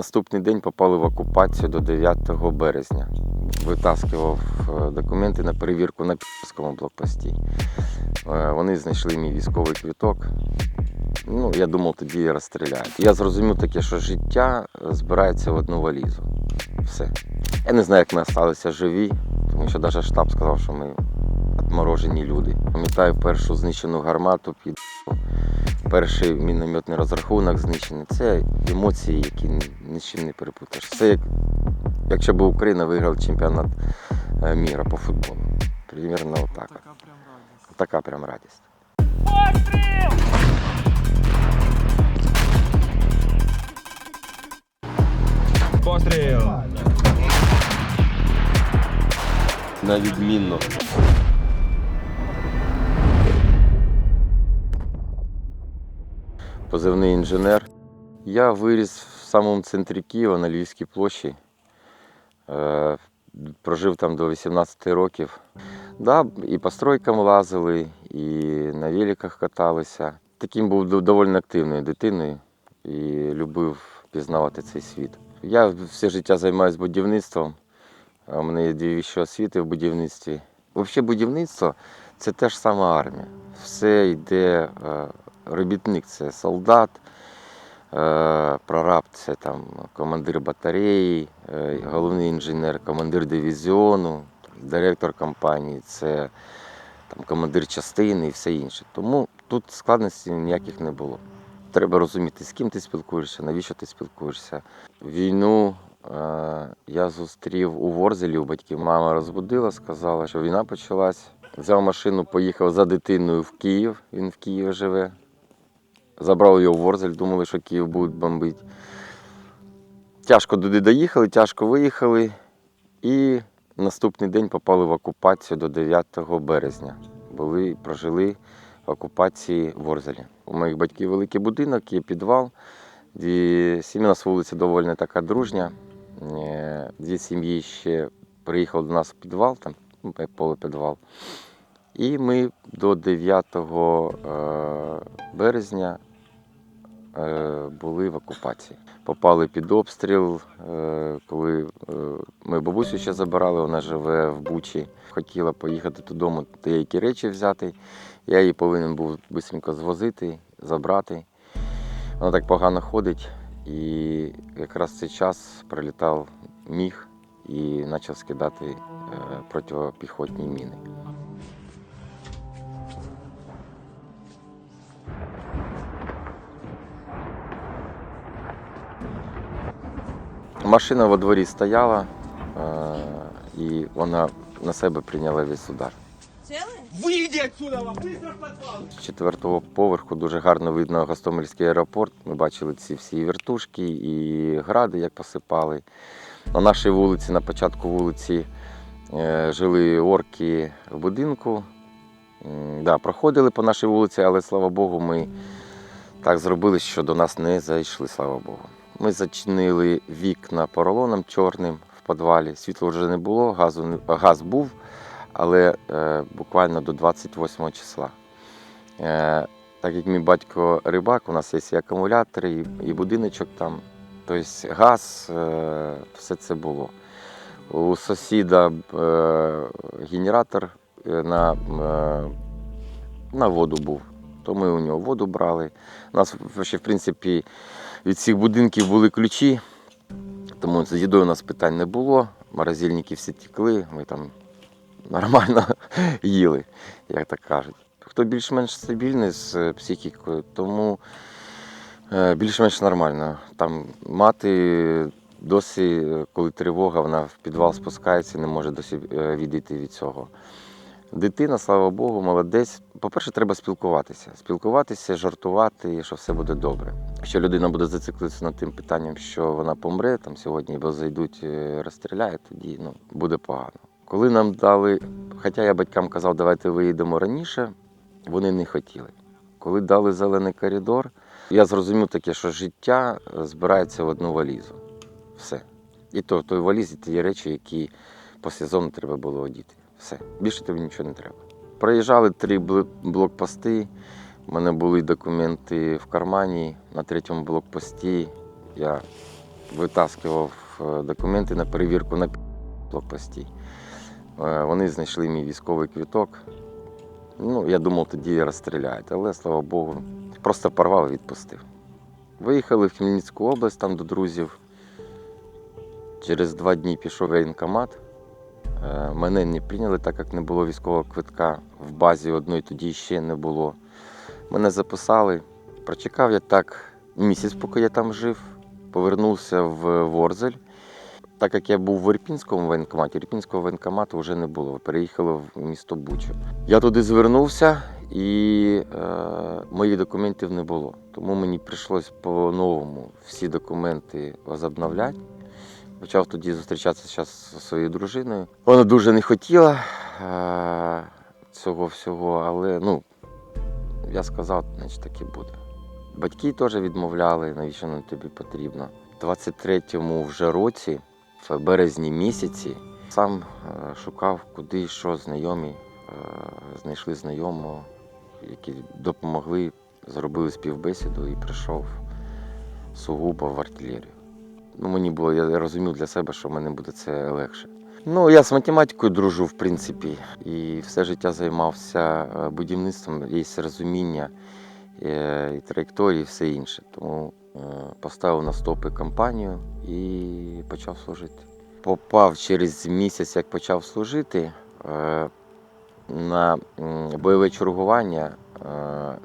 наступний день попали в окупацію до 9 березня. Витаскував е, документи на перевірку на Піському блокпості. Е, Вони знайшли мій військовий квіток. Ну, я думав, тоді розстріляють. Я зрозумів таке, що життя збирається в одну валізу. Все. Я не знаю, як ми залишилися живі, тому що навіть штаб сказав, що ми отморожені люди. Пам'ятаю першу знищену гармату під перший мінометний розрахунок знищений. Це емоції, які ні- ні з чим не перепутаєш. Це як якщо б Україна виграла чемпіонат е, міра по футболу. Примірно отак. Така прям радість. Така прям радість. Постріл! На відмінно. Позивний інженер. Я виріс в самому центрі Києва на Львівській площі. Е, Прожив там до 18 років. Да, і по стройкам лазили, і на великах каталися. Таким був доволі активною дитиною і любив пізнавати цей світ. Я все життя займаюся будівництвом. У мене є дві вищі освіти в будівництві. Взагалі, будівництво це теж сама армія. Все йде е, робітник, це солдат, е, прораб це там командир батареї, е, головний інженер, командир дивізіону, директор компанії, це там, командир частини і все інше. Тому тут складностей ніяких не було. Треба розуміти, з ким ти спілкуєшся, навіщо ти спілкуєшся. Війну е, я зустрів у Ворзелі у батьків. Мама розбудила, сказала, що війна почалась. Взяв машину, поїхав за дитиною в Київ. Він в Києві живе. Забрав його в Ворзель, думали, що Київ будуть бомбити. Тяжко туди доїхали, тяжко виїхали. І наступний день попали в окупацію до 9 березня. Були, прожили в окупації в Ворзелі. У моїх батьків великий будинок, є підвал. Дві сім'ї у нас вулиця доволі така дружня. Е, Дві сім'ї ще приїхали до нас в підвал, там ну, полупідвал. І ми до 9 е, березня були в окупації. Попали під обстріл, е, коли е, ми бабусю ще забирали, вона живе в Бучі. Хотіла поїхати додому, деякі речі взяти. Я її повинен був швидко звозити, забрати. Вона так погано ходить, і якраз цей час прилітав міг і почав скидати е, протипіхотні міни. Машина во дворі стояла, е, і вона на себе прийняла весь удар. Вийди отсюда! Быстро в подвал! З четвертого поверху дуже гарно видно Гостомельський аеропорт. Ми бачили ці всі вертушки і гради, як посипали. На нашій вулиці, на початку вулиці, е, жили орки в будинку. Да, проходили по нашій вулиці, але слава Богу, ми так зробили, що до нас не зайшли, слава Богу. Ми зачинили вікна поролоном чорним в підвалі. Світла вже не було, газу газ був, але е, буквально до 28 числа. Е, так як мій батько рибак, у нас є і акумулятори, і, і будиночок там. Тобто газ, е, все це було. У сусіда е, генератор е, на, е, на воду був, то ми у нього воду брали. У нас в принципі, від всіх будинків були ключі, тому з їдою у нас питань не було. Морозильники всі текли, ми там нормально їли, як так кажуть. Хто більш-менш стабільний з е, психікою, тому е, більш-менш нормально. Там мати досі, е, коли тривога, вона в підвал спускається, не може досі відійти від цього. Дитина, слава Богу, молодець. По-перше, треба спілкуватися. Спілкуватися, жартувати, що все буде добре. Якщо людина буде зациклитися над тим питанням, що вона помре там сьогодні, бо зайдуть, е, розстріляють, тоді ну, буде погано. Коли нам дали, хоча я батькам казав, давайте виїдемо раніше, вони не хотіли. Коли дали зелений коридор, я зрозумів таке, що життя е, збирається в одну валізу. Все. І то в той валізі ті речі, які по сезону треба було одіти. Все. Більше тобі нічого не треба. Проїжджали три блокпости. У мене були документи в кармані. На третьому блокпості я витаскував е, документи на перевірку на блокпості. Е, Вони знайшли мій військовий квіток. Ну, я думав, тоді розстріляють, але слава Богу, просто порвав і відпустив. Виїхали в Хмельницьку область там до друзів. Через два дні пішов воєнкомат. Е, Мене не прийняли, так як не було військового квитка. В базі одної тоді ще не було. Мене записали. Прочекав я так місяць, поки я там жив. Повернувся в Ворзель. Так як я був в Ірпінському воєнкоматі, Ірпінського воєнкомату вже не було. Переїхали в місто Бучу. Я туди звернувся і е, моїх документів не було. Тому мені прийшлось по-новому всі документи возобновляти. Почав тоді зустрічатися зі своєю дружиною. Вона дуже не хотіла е, цього всього, але ну, я сказав, значить так і буде. Батьки теж відмовляли, навіщо воно тобі потрібно. У 23-му вже році, в березні місяці, сам е, шукав, куди що знайомі. е, Знайшли знайомого, які допомогли, зробили співбесіду і прийшов сугубо в артилерію. Ну, мені було, я розумів для себе, що в мене буде це легше. Ну, я з математикою дружу, в принципі, і все життя займався е, будівництвом, є розуміння е, і траєкторії, і все інше. Тому е, поставив на стопи компанію і почав служити. Попав через місяць, як почав служити, на бойове чергування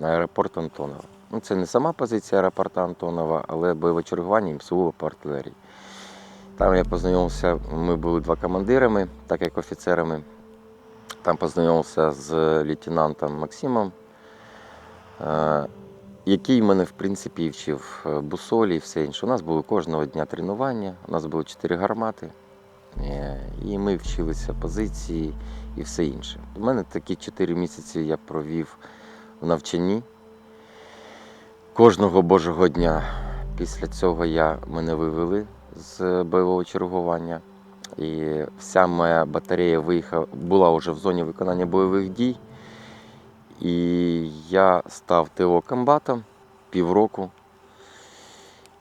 на аеропорт Антонова. Ну, це не сама позиція аеропорта Антонова, але бойове чергування МСУ по артилерії. Там я познайомився, ми були два командирами, так як офіцерами. Там познайомився з лейтенантом Максимом, е, який мене, в принципі, і вчив е, бусолі і все інше. У нас було кожного дня тренування, у нас було чотири гармати, е, і ми вчилися позиції і все інше. У мене такі чотири місяці я провів в навчанні кожного божого дня. Після цього я, мене вивели з бойового чергування. І вся моя батарея виїхала, була вже в зоні виконання бойових дій. І я став ТО комбатом півроку.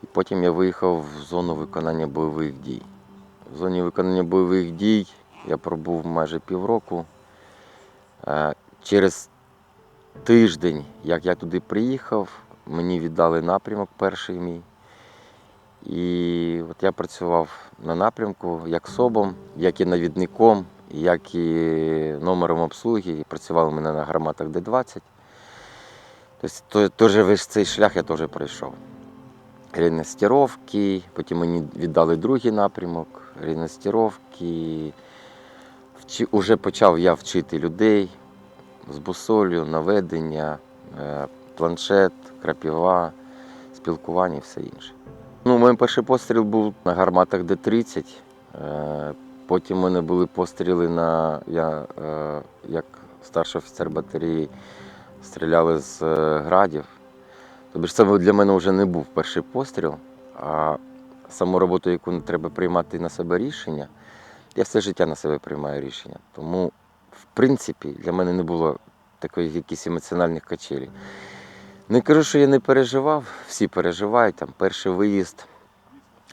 І потім я виїхав в зону виконання бойових дій. В зоні виконання бойових дій я пробув майже півроку. Е, Через тиждень, як я туди приїхав, мені віддали напрямок перший мій. І от я працював на напрямку як собом, як і навідником, як і номером обслуги. І працювали мене на гарматах Д-20. Тобто теж весь цей шлях я теж пройшов. Рінестіровки, потім мені віддали другий напрямок, рінестіровки. Вчи, уже почав я вчити людей з бусолю, наведення, е, планшет, крапіва, спілкування і все інше. Ну, мій перший постріл був на гарматах Д-30. Е, Потім у мене були постріли на я е, як старший офіцер батареї стріляли з е, градів. Тобто це для мене вже не був перший постріл, а саму роботу, яку треба приймати на себе рішення, я все життя на себе приймаю рішення. Тому, в принципі, для мене не було такої якісь емоціональних качелей. Не кажу, що я не переживав, всі переживають, там перший виїзд,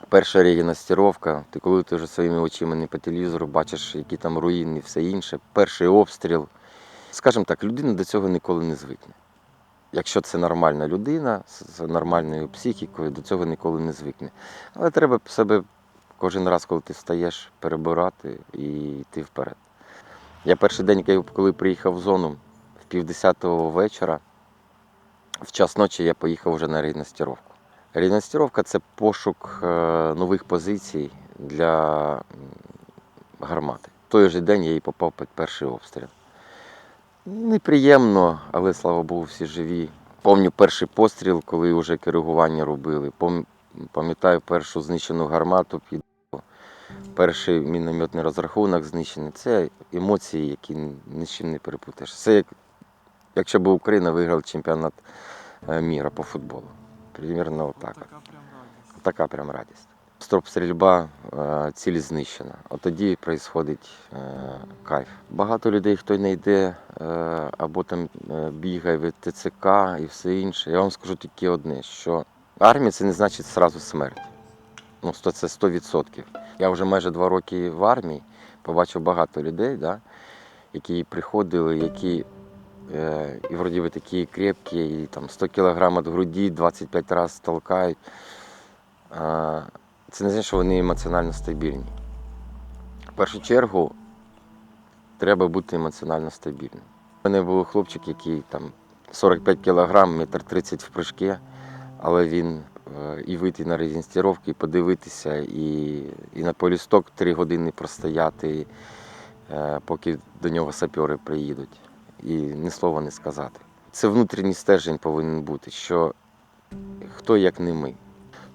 перша регіностіровка. Ти коли ти вже своїми очима не по телевізору бачиш, які там руїни і все інше, перший обстріл. Скажімо так, людина до цього ніколи не звикне. Якщо це нормальна людина з нормальною психікою, до цього ніколи не звикне. Але треба себе кожен раз, коли ти встаєш, перебирати і йти вперед. Я перший день, коли приїхав в зону, в півдесятого вечора, в час ночі я поїхав вже на регіностіровку. Регіностіровка це пошук е, нових позицій для гармати. В той же день я і попав під перший обстріл. Неприємно, але слава Богу, всі живі. Помню перший постріл, коли вже коригування робили. Пам'ятаю першу знищену гармату під перший мінометний розрахунок знищений. Це емоції, які ні не перепутаєш. Це як якщо б Україна виграла чемпіонат е, міра по футболу. Примірно отак. от. Така прям радість. Строп стрільба, е, ціль знищена. От тоді відбувається кайф. Багато людей, хто не йде е, або там е, бігає від ТЦК і все інше. Я вам скажу тільки одне, що армія це не значить зразу смерть. Ну, сто- це 100%. Я вже майже два роки в армії, побачив багато людей, да, які приходили, які е, і вроді би такі крепкі, і там 100 кг від груді 25 разів толкають. Це не значить, що вони емоціонально стабільні. В першу чергу треба бути емоціонально стабільним. У мене був хлопчик, який там 45 кг, метр 30 в прыжки, але він е, і вийти на резинстировки, і подивитися, і, і на полісток 3 години простояти, е, поки до нього сапери приїдуть, і ні слова не сказати. Це внутрішній стержень повинен бути, що хто як не ми.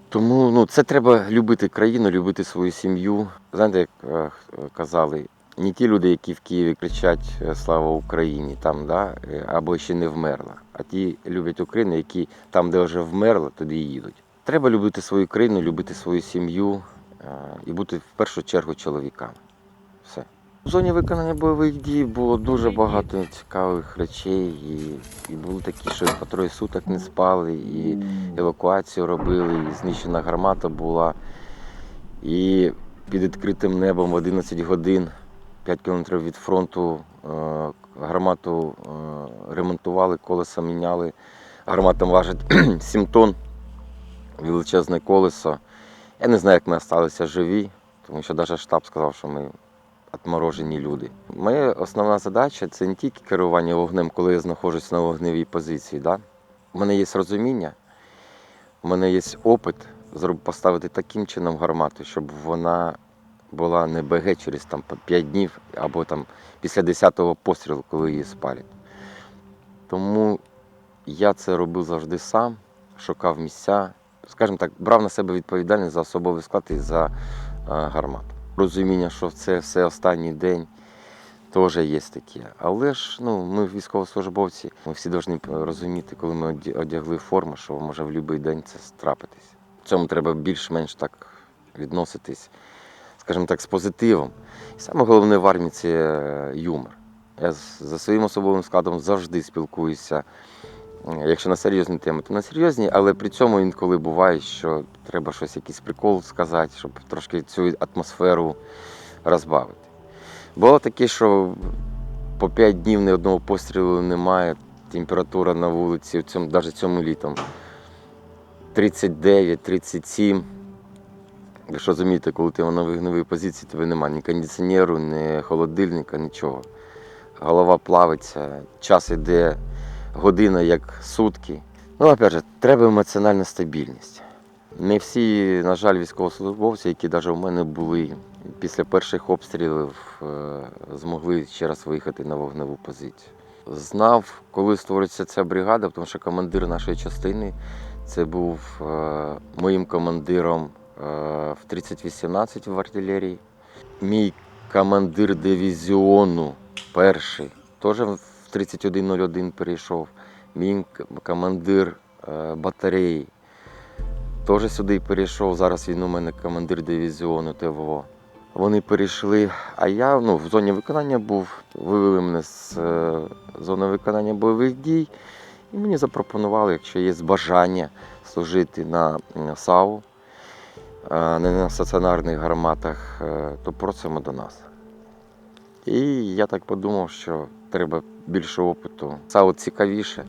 Тому ну, це треба любити країну, любити свою сім'ю. Знаєте, як е, казали, не ті люди, які в Києві кричать е, Слава Україні, там, да, е, або ще не вмерла, а ті люблять Україну, які там, де вже вмерла, туди і їдуть. Треба любити свою країну, любити свою сім'ю і бути в першу чергу чоловіками. В зоні виконання бойових дій було дуже багато цікавих речей, і, і були такі, що по троє суток не спали, і евакуацію робили, і знищена гармата була. І під відкритим небом в 11 годин 5 кілометрів від фронту е, гармату е, ремонтували, колеса міняли. Гармата важить 7 тонн, величезне колесо. Я не знаю, як ми залишилися живі, тому що навіть штаб сказав, що ми отморожені люди. Моя основна задача це не тільки керування вогнем, коли я знаходжусь на вогневій позиції. Да? У мене є розуміння, у мене є опит поставити таким чином гармату, щоб вона була не БГ через там, 5 днів або там, після 10-го пострілу, коли її спалять. Тому я це робив завжди сам, шукав місця, скажімо так, брав на себе відповідальність за особовий склад і за е, гармату. Розуміння, що це все останній день, теж є таке. Але ж ну, ми військовослужбовці, ми всі повинні розуміти, коли ми одягли форму, що може в будь-який день це трапитись. В цьому треба більш-менш так відноситись, скажімо так, з позитивом. І саме головне в армії це е, юмор. Я за своїм особовим складом завжди спілкуюся. Якщо на серйозні теми, то на серйозні, але при цьому інколи буває, що треба щось, якийсь прикол сказати, щоб трошки цю атмосферу розбавити. Було таке, що по 5 днів ні одного пострілу немає, температура на вулиці, в цьому, навіть цьому літом 39-37. Якщо розумієте, коли ти на вогневій позиції, тобі немає ні кондиціонеру, ні холодильника, нічого. Голова плавиться, час іде година як сутки. Ну, опять же, треба емоціональна стабільність. Не всі, на жаль, військовослужбовці, які навіть у мене були після перших обстрілів, е, змогли ще раз виїхати на вогневу позицію. Знав, коли створиться ця бригада, тому що командир нашої частини це був е, моїм командиром е, в 3018 в артилерії. Мій командир дивізіону перший теж в 3101 перейшов. Мій командир е, батареї теж сюди перейшов. Зараз він у мене командир дивізіону ТВО. Вони перейшли, а я ну, в зоні виконання був, вивели мене з е, зони виконання бойових дій, і мені запропонували, якщо є бажання служити на САУ, е, не на стаціонарних гарматах, то просимо до нас. І я так подумав, що треба більше опиту. САУ цікавіше.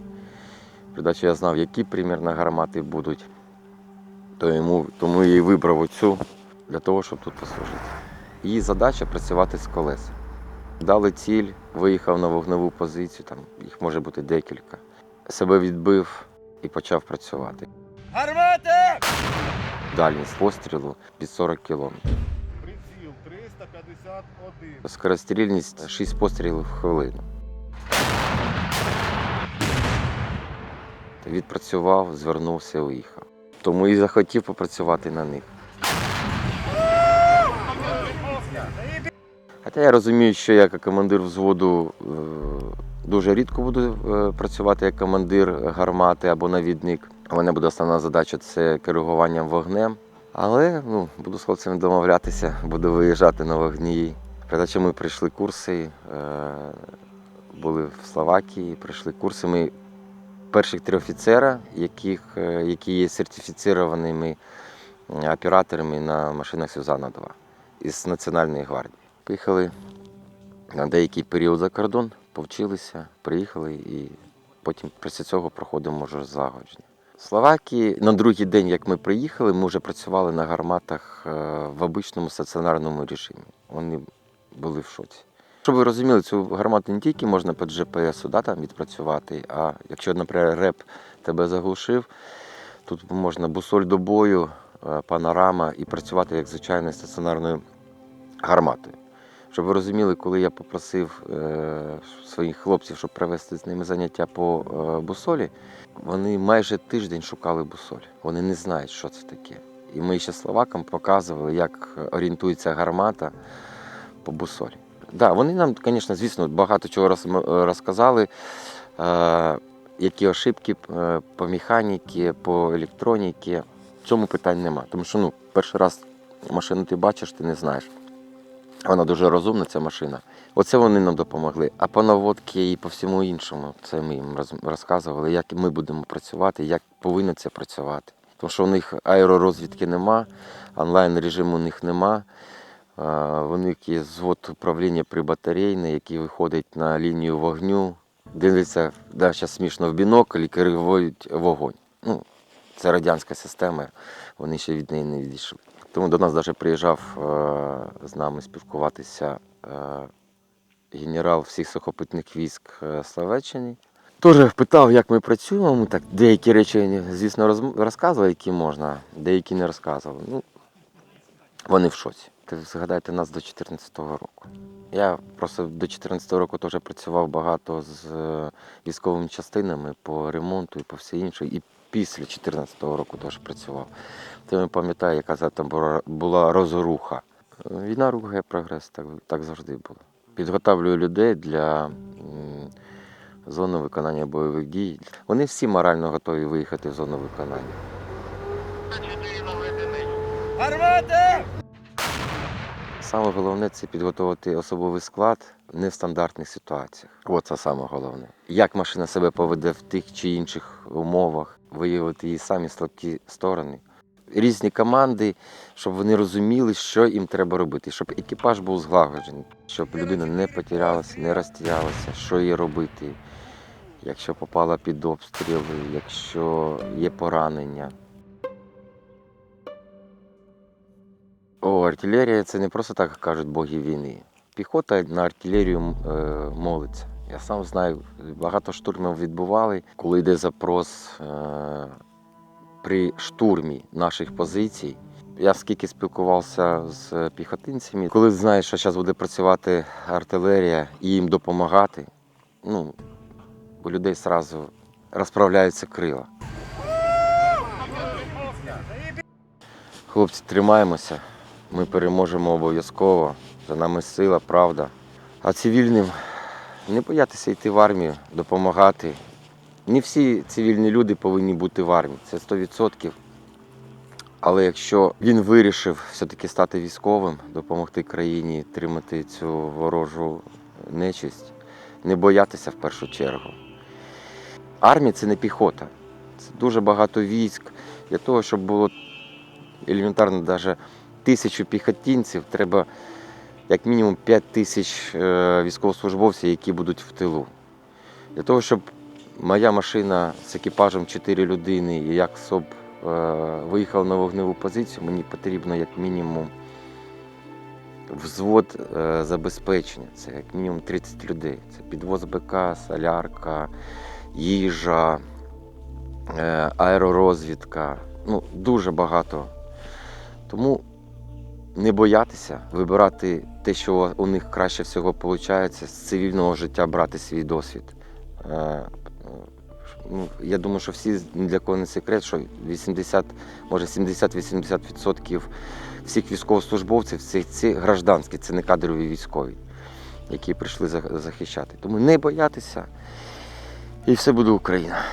Придачі я знав, які примірно гармати будуть. То йому, тому я і вибрав оцю для того, щоб тут послужити. Її задача працювати з колес. Дали ціль, виїхав на вогневу позицію, там їх може бути декілька. Себе відбив і почав працювати. Гармата! Дальність пострілу під 40 кілометрів. Приціл 351. Скорострільність 6 пострілів в хвилину. Відпрацював, звернувся, уїхав. Тому і захотів попрацювати на них. Хоча я розумію, що я як командир взводу е, дуже рідко буду е, працювати як командир гармати або навідник. У мене буде основна задача це керуванням вогнем. Але ну, буду з хлопцями домовлятися, буду виїжджати на вогні. Передача ми прийшли курси, е, були в Словакії, прийшли курси. Ми перших три офіцера, яких, е, які є сертифіцірованими операторами на машинах Сюзанна 2 із Національної гвардії. Поїхали на деякий період за кордон, повчилися, приїхали і потім після цього проходимо вже злагодження. Словакії на другий день, як ми приїхали, ми вже працювали на гарматах е, в обичному стаціонарному режимі. Вони були в шоці. Щоб ви розуміли, цю гармату не тільки можна по GPS да, там відпрацювати, а якщо, наприклад, реп тебе заглушив, тут можна бусоль до бою, е, панорама і працювати як звичайною стаціонарною гарматою. Щоб ви розуміли, коли я попросив е, своїх хлопців, щоб провести з ними заняття по е, бусолі, вони майже тиждень шукали бусоль. Вони не знають, що це таке. І ми ще словакам показували, як орієнтується гармата по бусолі. Да, вони нам, звісно, звісно, багато чого роз- розказали, е, які ошибки е, по механіці, по електроніці. В цьому питань нема. Тому що ну, перший раз машину ти бачиш, ти не знаєш. Вона дуже розумна, ця машина. Оце вони нам допомогли. А по наводці і по всьому іншому, це ми їм розказували, як ми будемо працювати, як повинно це працювати. Тому що у них аеророзвідки нема, онлайн режиму у них нема. А, В них є звод управління прибатарейне, який виходить на лінію вогню, дивиться, да, зараз смішно в бінокль і керують вогонь. Ну, це радянська система, вони ще від неї не відійшли. Тому до нас навіть приїжджав е, з нами спілкуватися е, генерал всіх сухопутних військ е, Словаччини. Теж питав, як ми працюємо. Ми так деякі речі, звісно, роз- розказували, які можна, деякі не розказували. Ну, вони в шоці. Згадайте нас до 2014 року. Я просто до 2014 року теж працював багато з військовими частинами по ремонту і по все інше. І після 2014 року теж працював. Ти пам'ятаю, яка там була- розруха. Війна рухає прогрес, так, так завжди було. Підготовлюю людей для зони виконання бойових дій. Вони всі морально готові виїхати в зону виконання. Гармати! Саме головне це підготувати особовий склад не в стандартних ситуаціях. От це саме головне. Як машина себе поведе в тих чи інших умовах, виявити її самі слабкі сторони. Різні команди, щоб вони розуміли, що їм треба робити, щоб екіпаж був злагоджений, щоб людина не потерялася, не розтірялася, що їй робити, якщо попала під обстріли, якщо є поранення. О, артилерія це не просто так кажуть боги війни. Піхота на артилерію е, молиться. Я сам знаю, багато штурмів відбували, коли йде запрос е, при штурмі наших позицій. Я скільки спілкувався з піхотинцями, коли знаєш, що зараз буде працювати артилерія і їм допомагати, ну, у людей одразу розправляються крила. Хлопці, тримаємося. Ми переможемо обов'язково. За нами сила, правда. А цивільним не боятися йти в армію, допомагати. Не всі цивільні люди повинні бути в армії, це 100%. Але якщо він вирішив все-таки стати військовим, допомогти країні тримати цю ворожу нечисть, не боятися в першу чергу. Армія це не піхота. Це дуже багато військ. Для того, щоб було елементарно навіть тисячу піхотинців, треба як мінімум 5 тисяч е, військовослужбовців, які будуть в тилу. Для того, щоб моя машина з екіпажем 4 людини і як СОБ е, виїхала на вогневу позицію, мені потрібно як мінімум взвод е, забезпечення. Це як мінімум 30 людей. Це підвоз БК, солярка, їжа, аеророзвідка. Ну, дуже багато. Тому не боятися вибирати те, що у них краще всього виходить, з цивільного життя брати свій досвід. Е, Ну, я думаю, що всі ні для кого не секрет, що 80, може 70-80% всіх військовослужбовців це, це гражданські, це не кадрові військові, які прийшли захищати. Тому не боятися, і все буде Україна.